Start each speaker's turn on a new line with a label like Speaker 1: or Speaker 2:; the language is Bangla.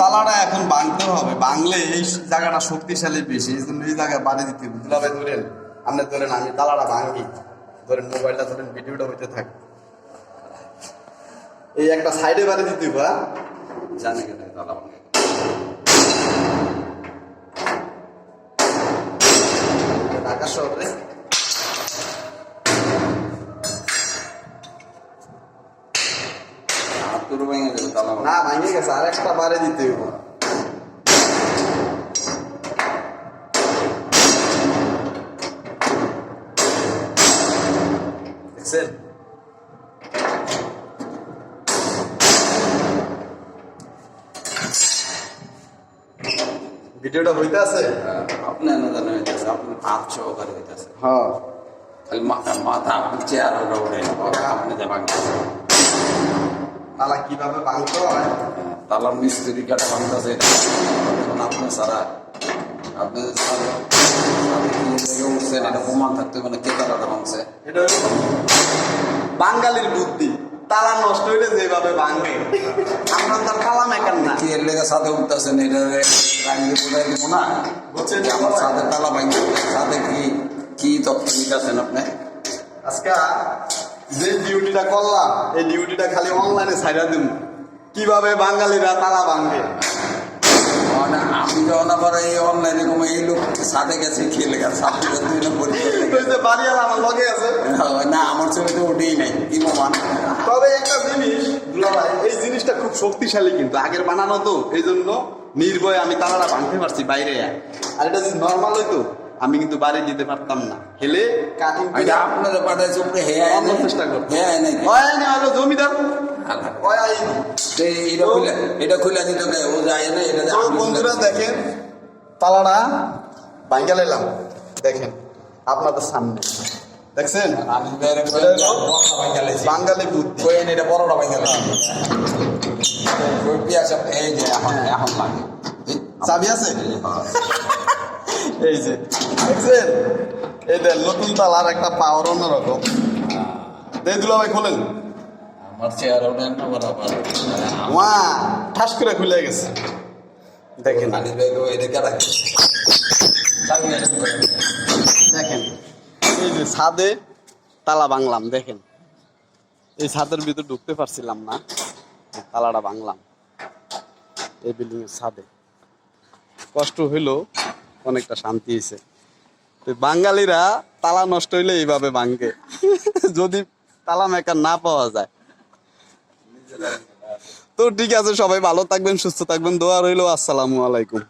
Speaker 1: তালাটা এখন ভাঙতে হবে। বাংলে এই জায়গাটা শক্তিশালী বেশি এই জন্য এই জায়গায় বাড়ি দিতে হবে। দুলাভাই ধরেন আপনি ধরেন আমি তালাটা ভাঙি। ধরেন মোবাইলটা ধরেন ভিডিওটা হইতে থাকে। এই একটা সাইডে বাড়ি দিতে হবে হ্যাঁ?
Speaker 2: জানে কেন তালা হাত করে ভেঙে যাবে তালা ভাঙে।
Speaker 1: না ভাঙে গেছে আর একটা বাড়ি দিতে হবে দেখছেন ভিডিওটা হইতে আছে
Speaker 2: হ্যাঁ, আপনি না জানেন হইতেছে আপনি হাত সহকারে হইতেছে
Speaker 1: হ্যাঁ
Speaker 2: খালি মাথা মাথা আপনি চেয়ার ওটা উঠে আপনি যে ভাঙতেছে
Speaker 1: তালা কীভাবে ভাঙতে হয়?
Speaker 2: তালার মিস্ত্রি কাটা ভাঙতেছে এটা আপনি সারা আপনি যে সারা- সারা কি জায়গায় উঠছেন এটা প্রমাণ থাকতে মানে কে তালাটা ভাঙছে?
Speaker 1: এটা বাঙালির বুদ্ধি। তালা নষ্ট হইলে যেভাবে ভাঙবে আমরা তার তালা মেকার না।
Speaker 2: কি এর লেগে সাথে উঠতেছেন? এটা রাঙ্গি বোঝাই দিব না। আমার সাথে তালা ভাঙছে। সাথে কি কি তথ্য নিতেছেন আপনি?
Speaker 1: যে ডিউটিটা করলাম এই ডিউটিটা খালি অনলাইনে ছাইরা দিন কীভাবে বাঙালিরা তালা ভাঙবে?
Speaker 2: মানে আমি যখন আবার এই অনলাইনে এই লোক সাথে গেছে খেলে গেছে সাথে
Speaker 1: বাড়িওয়ালা আমার লগে আছে।
Speaker 2: না আমার ছবি তো ওঠেই নাই
Speaker 1: তবে একটা জিনিস দুলাভাই এই জিনিসটা খুব শক্তিশালী কিন্তু আগের বানানো তো এই জন্য নির্ভয়ে আমি তালাটা ভাঙতে পারছি বাইরে। আর এটা নর্মাল হইতো আমি কিন্তু বাড়ি দিতে পারতাম না। হেলে কাটিং
Speaker 2: এটা আপনাদের পাঠাইছে উপরে হে আয়
Speaker 1: অন্য
Speaker 2: নাই
Speaker 1: চেষ্টা করতে।
Speaker 2: হে আয়
Speaker 1: হয় না হলো জমিদার। আই
Speaker 2: তো এটা খুলে এটা খুলে দিতে ও যায় না এটা
Speaker 1: বন্ধুরা দেখেন তালাটা ভাঙ্গা লাইলাম দেখেন আপনাদের সামনে। দেখছেন? বাঙালি বুদ্ধি।
Speaker 2: এটা বড়টা এই যে এখন এখন লাগে।
Speaker 1: চাবি আছে? এই যে দেখছেন? এই দেন নতুন তালার একটা পাওয়ার অন্যরকম। এই দুলা ভাই খোলেন
Speaker 2: আমার চেয়ার
Speaker 1: ওয়া ঠাস করে খুলে গেছে। দেখেন। দেখেন এই যে ছাদে তালা বাংলাম দেখেন। এই ছাদের ভিতর ঢুকতে পারছিলাম না তালাটা বাংলাম এই বিল্ডিং এর ছাদে। কষ্ট হইল অনেকটা শান্তি হয়েছে বাঙালিরা তালা নষ্ট হইলে এইভাবে ভাঙ্গে যদি তালা মেকার না পাওয়া যায়। তো ঠিক আছে, সবাই ভালো থাকবেন, সুস্থ থাকবেন, দোয়া রইল, আসসালামু আলাইকুম।